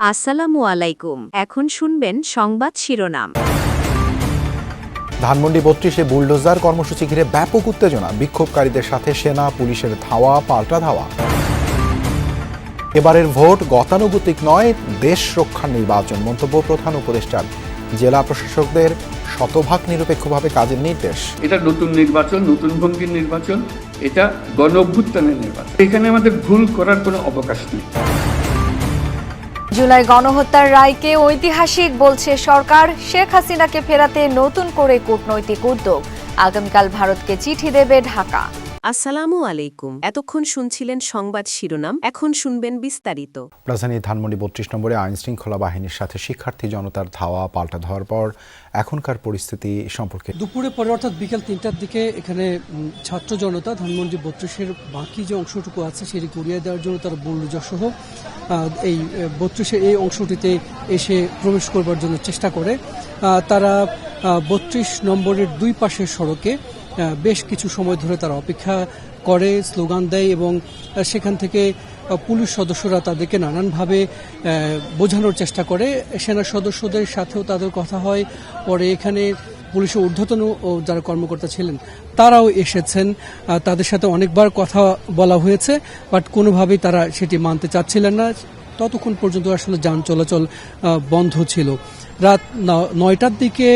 আসসালামু আলাইকুম। এখন শুনবেন সংবাদ শিরোনাম। ধানমন্ডি বত্রিশে বুলডোজার কর্মসূচি ঘিরে ব্যাপক উত্তেজনা। বিক্ষোভকারীদের সাথে সেনা পুলিশের ধাওয়া পাল্টা ধাওয়া। এবারের ভোট গতানুগতিক নয় দেশ রক্ষার নির্বাচন মন্তব্য প্রধান উপদেষ্টার। জেলা প্রশাসকদের শতভাগ নিরপেক্ষভাবে কাজের নির্দেশ। এটা নতুন নির্বাচন নতুন ভঙ্গির নির্বাচন এটা গণ অভ্যুত্থানের নির্বাচন। এখানে আমাদের ভুল করার কোনো অবকাশ নেই। জুলাই গণহত্যার রায়কে ঐতিহাসিক বলছে সরকার, শেখ হাসিনাকে ফেরাতে নতুন করে কূটনৈতিক উদ্যোগ। আগামীকাল ভারতকে চিঠি দেবে ঢাকা। আসসালামু আলাইকুম। এতক্ষণ শুনছিলেন সংবাদ শিরোনাম এখন শুনবেন বিস্তারিত। রাজধানী ধানমন্ডি বত্রিশ নম্বরে আইন শৃঙ্খলা বাহিনীর সাথে শিক্ষার্থী জনতার ধাওয়া পাল্টা ধাওয়ার পর এখনকার পরিস্থিতি সম্পর্কে। দুপুরে পরে অর্থাৎ বিকেল তিনটার দিকে এখানে ছাত্র জনতা ধানমন্ডি বত্রিশের বাকি যে অংশটুকু আছে সেটি গুড়িয়ে দেওয়ার জন্য তারা বুলডোজার সহ এই বত্রিশের এই অংশটিতে এসে প্রবেশ করবার জন্য চেষ্টা করে। তারা বত্রিশ নম্বরের দুই পাশের সড়কে বেশ কিছু সময় ধরে তারা অপেক্ষা করে, স্লোগান দেয় এবং সেখান থেকে পুলিশ সদস্যরা তাদেরকে নানানভাবে বোঝানোর চেষ্টা করে। সেনা সদস্যদের সাথেও তাদের কথা হয়। পরে এখানে পুলিশের ঊর্ধ্বতন যারা কর্মকর্তা ছিলেন, তারাও এসেছেন। তাদের সাথে অনেকবার কথা বলা হয়েছে, বাট কোনোভাবেই তারা সেটি মানতে চাচ্ছিলেন না। ততক্ষণ পর্যন্ত আসলে যান চলাচল বন্ধ ছিল। রাত নয়টার দিকে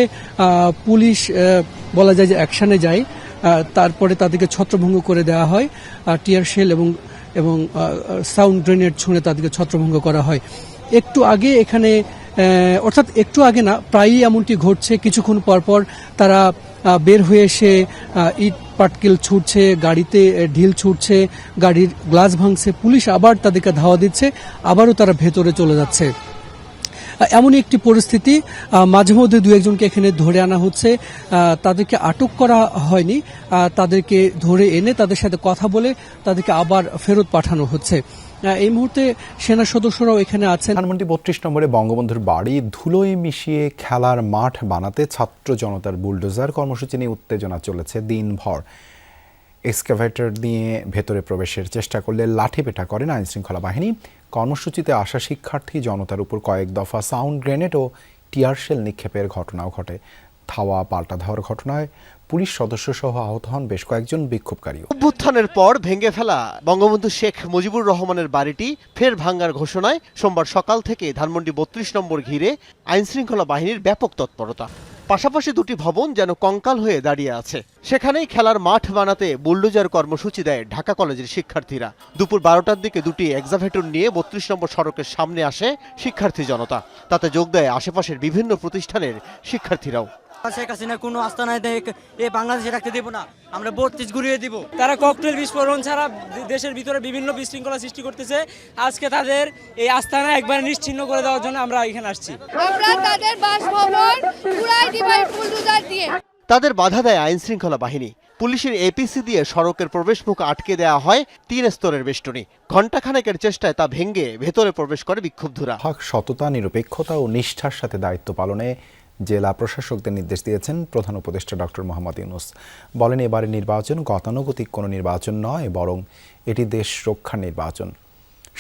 পুলিশ বলা যায় যে অ্যাকশানে যায় তারপরে তাদেরকে ছত্রভঙ্গ করে দেওয়া হয় টিয়ার শেল এবং এবং সাউন্ড গ্রেনেড ছুঁড়ে তাদেরকে ছত্রভঙ্গ করা হয়। একটু আগে এখানে অর্থাৎ একটু আগে না, প্রায়ই এমনটি ঘটছে। কিছুক্ষণ পর পর তারা বের হয়ে এসে ইট পাটকেল ছুটছে, গাড়িতে ঢিল ছুটছে, গাড়ির গ্লাস ভাঙছে, পুলিশ আবার তাদেরকে ধাওয়া দিচ্ছে, আবারও তারা ভেতরে চলে যাচ্ছে। এমনই একটি পরিস্থিতি মাঝে মধ্যে দু একজনকে এখানে ধরে আনা হচ্ছে তাদেরকে আটক করা হয়নি তাদেরকে ধরে এনে তাদের সাথে কথা বলে তাদেরকে আবার ফেরত পাঠানো হচ্ছে। এই মুহূর্তে সেনা সদস্যরাও এখানে আছেন। ধানমন্ডি বত্রিশ নম্বরে বঙ্গবন্ধুর বাড়ি ধুলোয় মিশিয়ে খেলার মাঠ বানাতে ছাত্র জনতার বুলডোজার কর্মসূচি নিয়ে উত্তেজনা চলেছে দিনভর। এক্সকাভেটর দিয়ে ভেতরে প্রবেশের চেষ্টা করলে লাঠি পেটা করেন আইন শৃঙ্খলা বাহিনী। কর্মসূচিতে আসা শিক্ষার্থী জনতার উপর কয়েক দফা সাউন্ড গ্রেনেড ও টিয়ারশেল নিক্ষেপের ঘটনাও ঘটে। ধাওয়া পাল্টা ধাওয়ার ঘটনায় পুলিশ সদস্য সহ আহত হন বেশ কয়েকজন বিক্ষোভকারী অভ্যুত্থানের পর ভেঙে ফেলা বঙ্গবন্ধু শেখ মুজিবুর রহমানের বাড়িটি ফের ভাঙ্গার ঘোষণায় সোমবার সকাল থেকে ধানমন্ডি বত্রিশ নম্বর ঘিরে আইনশৃঙ্খলা বাহিনীর ব্যাপক তৎপরতা। পাশাপাশি দুটি ভবন যেন কঙ্কাল হয়ে দাঁড়িয়ে আছে। সেখানেই খেলার মাঠ বানাতে বুলডোজার কর্মসূচি দেয় ঢাকা কলেজের শিক্ষার্থীরা। দুপুর বারোটার দিকে দুটি এক্সাভেটর নিয়ে বত্রিশ নম্বর সড়কের সামনে আসে শিক্ষার্থী জনতা। তাতে যোগ দেয় আশেপাশের বিভিন্ন প্রতিষ্ঠানের শিক্ষার্থীরাও। শেখ হাসিনা কোনো আস্তানায় দেখ এ বাংলাদেশে রাখতে দেব না আমরা বত্রিশ ঘুরিয়ে দিব। তারা ককটেল বিস্ফোরণ ছাড়া দেশের ভিতরে বিভিন্ন বিশৃঙ্খলা সৃষ্টি করতেছে। আজকে তাদের এই আস্তানা একবারে নিশ্চিহ্ন করে দেওয়ার জন্য আমরা এখানে আসছি। আমরা তাদের বাসভবন পুরাই দিবাই বুলডোজার দিয়ে। তাদের বাধা দেয় আইনশৃঙ্খলা বাহিনী। পুলিশের এপিসি দিয়ে সড়কের প্রবেশমুখ আটকে দেওয়া হয় তিন স্তরের বেষ্টনী। ঘণ্টাখানেকের চেষ্টায় তা ভেঙে ভেতরে প্রবেশ করে বিক্ষুব্ধরা। হক সততা নিরপেক্ষতা ও নিষ্ঠার সাথে দায়িত্ব পালনে জেলা প্রশাসকদের নির্দেশ দিয়েছেন প্রধান উপদেষ্টা ডক্টর মোহাম্মদ ইউনুস। বলেন এবারে নির্বাচন গতানুগতিক কোনো নির্বাচন নয়, বরং এটি দেশ রক্ষার নির্বাচন।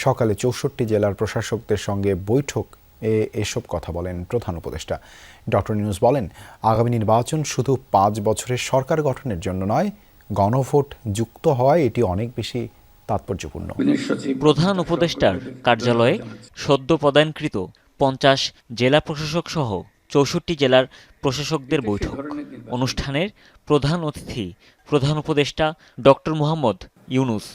সকালে চৌষট্টি জেলার প্রশাসকদের সঙ্গে বৈঠক, এ এসব কথা বলেন প্রধান উপদেষ্টা। ডক্টর ইউনুস বলেন, আগামী নির্বাচন শুধু পাঁচ বছরের সরকার গঠনের জন্য নয়, গণভোট যুক্ত হওয়ায় এটি অনেক বেশি তাৎপর্যপূর্ণ। প্রধান উপদেষ্টার কার্যালয়ে সদ্য প্রদানকৃত পঞ্চাশ জেলা প্রশাসক সহ চৌষট্টি জেলার প্রশাসকদের বৈঠক। অনুষ্ঠানের প্রধান অতিথি প্রধান উপদেষ্টা ডক্টর মোহাম্মদ ইউনুস।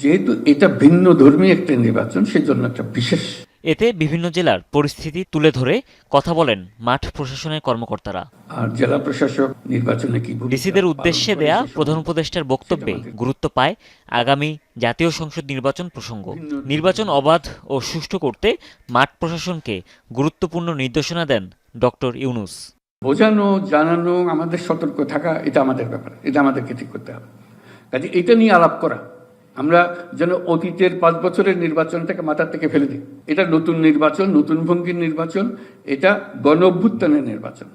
যেহেতু এটা ভিন্ন ধর্মী একটা নির্বাচন সেজন্য একটা বিশেষ এতে বিভিন্ন জেলার পরিস্থিতি তুলে ধরে কথা বলেন মাঠ প্রশাসনের কর্মকর্তারা। আর জেলা প্রশাসক নির্বাচনে কি ভূমিকা ডিসিদের উদ্দেশ্যে দেয়া প্রধান উপদেষ্টার বক্তব্যে গুরুত্ব পায় আগামী জাতীয় সংসদ নির্বাচন প্রসঙ্গ। নির্বাচন অবাধ ও সুষ্ঠু করতে মাঠ প্রশাসনকে গুরুত্বপূর্ণ নির্দেশনা দেন ডক্টর ইউনুস। বোঝানো জানানো আমাদের সতর্ক থাকা এটা আমাদের ব্যাপার। এটা আমাদেরকে ঠিক করতে হবে। কাজে এটা নিয়ে আলাপ করা। আমরা যেন অতীতের পাঁচ বছরের নির্বাচনটাকে মাথার থেকে ফেলে দিই। এটা নতুন নির্বাচন নতুন ভঙ্গির নির্বাচন এটা গণ অভ্যুত্থানের নির্বাচন।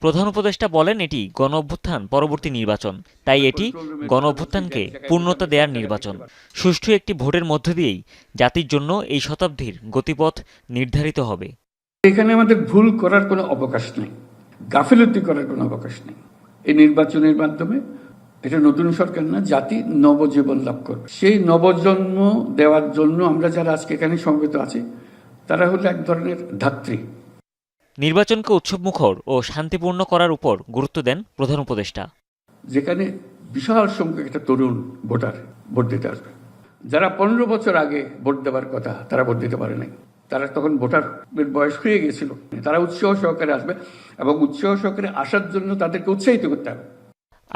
প্রধান উপদেষ্টা বলেন এটি গণ অভ্যুত্থান পরবর্তী নির্বাচন। তাই এটি গণ অভ্যুত্থানকে পূর্ণতা দেওয়ার নির্বাচন। সুষ্ঠু একটি ভোটের মধ্য দিয়েই জাতির জন্য এই শতাব্দীর গতিপথ নির্ধারিত হবে। এখানে আমাদের ভুল করার কোনো অবকাশ নেই। গাফিলতি করার কোনো অবকাশ নেই। এই নির্বাচনের মাধ্যমে এটা নতুন সরকার না জাতি নবজীবন লাভ করবে। সেই নবজন্ম দেওয়ার জন্য আমরা যারা আজকে এখানে সমবেত আছি তারা হলো এক ধরনের ধাত্রী। নির্বাচনকে উৎসবমুখর ও শান্তিপূর্ণ করার উপর গুরুত্ব দেন প্রধান উপদেষ্টা। যেখানে বিশাল সংখ্যক একটা তরুণ ভোটার ভোট দিতে আসবে। যারা পনেরো বছর আগে ভোট দেওয়ার কথা তারা ভোট দিতে পারে নাই। তারা তখন ভোটারের বয়স হয়ে গেছিল। তারা উৎসাহ সহকারে আসবে এবং উৎসাহ সহকারে আসার জন্য তাদেরকে উৎসাহিত করতে হবে।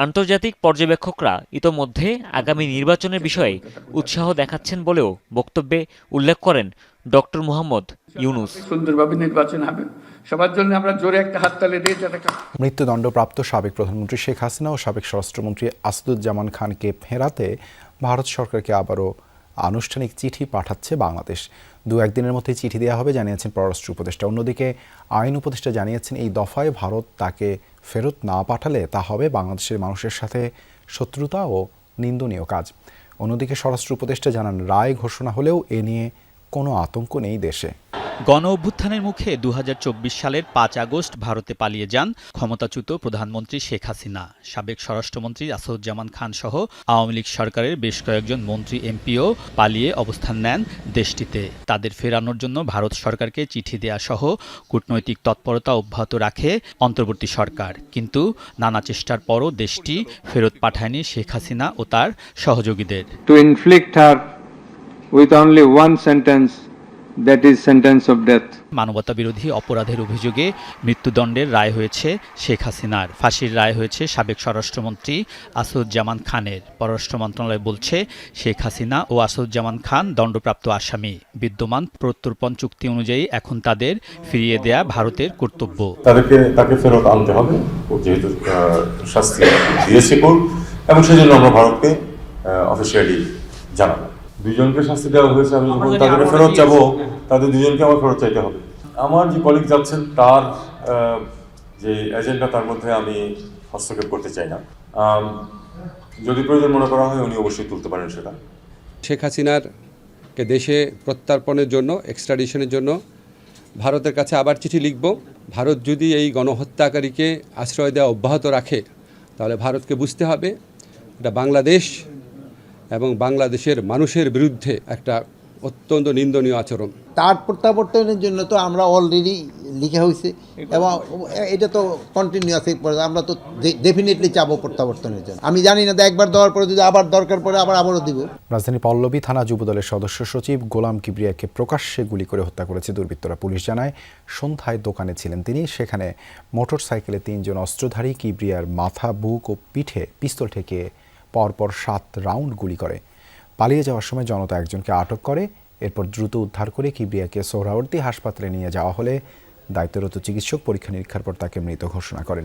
আন্তর্জাতিক পর্যবেক্ষকরা ইতোমধ্যে আগামী নির্বাচনের বিষয়ে উৎসাহ দেখাচ্ছেন বলেও বক্তব্যে উল্লেখ করেন ডক্টর মোহাম্মদ ইউনুস। সুন্দরভাবে নির্বাচন হবে। সবার জন্য আমরা জোরে একটা হাততালি দিই যাতে মৃত্যুদণ্ডপ্রাপ্ত সাবেক প্রধানমন্ত্রী শেখ হাসিনা ও সাবেক স্বরাষ্ট্রমন্ত্রী আসাদুজ্জামান খানকে ফেরাতে ভারত সরকারকে আবারও আনুষ্ঠানিক চিঠি পাঠাচ্ছে বাংলাদেশ। দু একদিনের মধ্যে চিঠি দেওয়া হবে, জানিয়েছেন পররাষ্ট্র উপদেষ্টা। অন্যদিকে আইন উপদেষ্টা জানিয়েছেন, এই দফায় ভারত তাকে ফেরত না পাঠালে তা হবে বাংলাদেশের মানুষের সাথে শত্রুতা ও নিন্দনীয় কাজ। অন্যদিকে স্বরাষ্ট্র উপদেষ্টা জানান, রায় ঘোষণা হলেও এ নিয়ে কোনো আতঙ্ক নেই দেশে। গণ অভ্যুত্থানের মুখে দু হাজার চব্বিশ সালের পাঁচ আগস্ট ভারতে পালিয়ে যান ক্ষমতাচ্যুত প্রধানমন্ত্রী শেখ হাসিনা সাবেক স্বরাষ্ট্রমন্ত্রী আসাদুজ্জামান খান সহ আওয়ামী লীগ সরকারের বেশ কয়েকজন মন্ত্রী এমপিও পালিয়ে অবস্থান নেন দেশটিতে। তাদের ফেরানোর জন্য ভারত সরকারকে চিঠি দেয়া সহ কূটনৈতিক তৎপরতা অব্যাহত রাখে অন্তর্বর্তী সরকার। কিন্তু নানা চেষ্টার পরও দেশটি ফেরত পাঠায়নি শেখ হাসিনা ও তার সহযোগীদের। To inflict her with only one sentence, that is sentence of death. মানবতা বিরোধী অপরাধের অভিযোগে মৃত্যুদণ্ডের রায় হয়েছে শেখ হাসিনার। ফাঁসির রায় হয়েছে সাবেক স্বরাষ্ট্রমন্ত্রী আসাদুজ্জামান খানের। পররাষ্ট্র মন্ত্রণালয় বলছে শেখ হাসিনা ও আসাদুজ্জামান খান দণ্ডপ্রাপ্ত আসামি। বিদ্যমান প্রত্যর্পণ চুক্তি অনুযায়ী এখন তাদের ফিরিয়ে দেয়া ভারতের কর্তব্য। তাদেরকে তাকে ফেরত আনতে হবে। যেহেতু শাস্তি দিয়েছে কোর্ট এবং সেই জন্য আমরা ভারতকে অফিসিয়ালি জানাব। দুজনকে শাস্তি দেওয়া হয়েছে আমি যখন তাদেরকে ফেরত যাব তাদের দুজনকে আমার ফেরত চাইতে হবে। আমার যে কলিগ যাচ্ছেন তার যে এজেন্ডা তার মধ্যে আমি হস্তক্ষেপ করতে চাই না। যদি প্রয়োজন মনে করা হয় উনি অবশ্যই তুলতে পারেন সেটা। শেখ হাসিনার কে দেশে প্রত্যার্পণের জন্য এক্সট্রাডিশনের জন্য ভারতের কাছে আবার চিঠি লিখব। ভারত যদি এই গণহত্যাকারীকে আশ্রয় দেওয়া অব্যাহত রাখে তাহলে ভারতকে বুঝতে হবে এটা বাংলাদেশ এবং বাংলাদেশের মানুষের বিরুদ্ধে একটা অত্যন্ত নিন্দনীয় আচরণ। তার প্রত্যাবর্তনের জন্য তো আমরা অলরেডি লিখা হয়েছে এবং এটা তো কন্টিনিউয়াস আমরা তো ডেফিনেটলি চাবো প্রত্যাবর্তনের জন্য। আমি জানি না তো একবার দেওয়ার পরে যদি আবার দরকার পড়ে আবার আবারও দিব। রাজধানী পল্লবী থানা যুবদলের সদস্য সচিব গোলাম কিবরিয়াকে প্রকাশ্যে গুলি করে হত্যা করেছে দুর্বৃত্তরা। পুলিশ জানায় সন্ধ্যায় দোকানে ছিলেন তিনি। সেখানে মোটর সাইকেলে তিনজন অস্ত্রধারী কিবরিয়ার মাথা বুক ও পিঠে পিস্তল ঠেকিয়ে পরপর সাত রাউন্ড গুলি করে। পালিয়ে যাওয়ার সময় জনতা একজনকে আটক করে, এরপর দ্রুত উদ্ধার করে কিবরিয়াকে সোহরাওয়ার্দী হাসপাতালে নিয়ে যাওয়া হলে দায়িত্বরত চিকিৎসক পরীক্ষা নিরীক্ষার পর তাকে মৃত ঘোষণা করেন।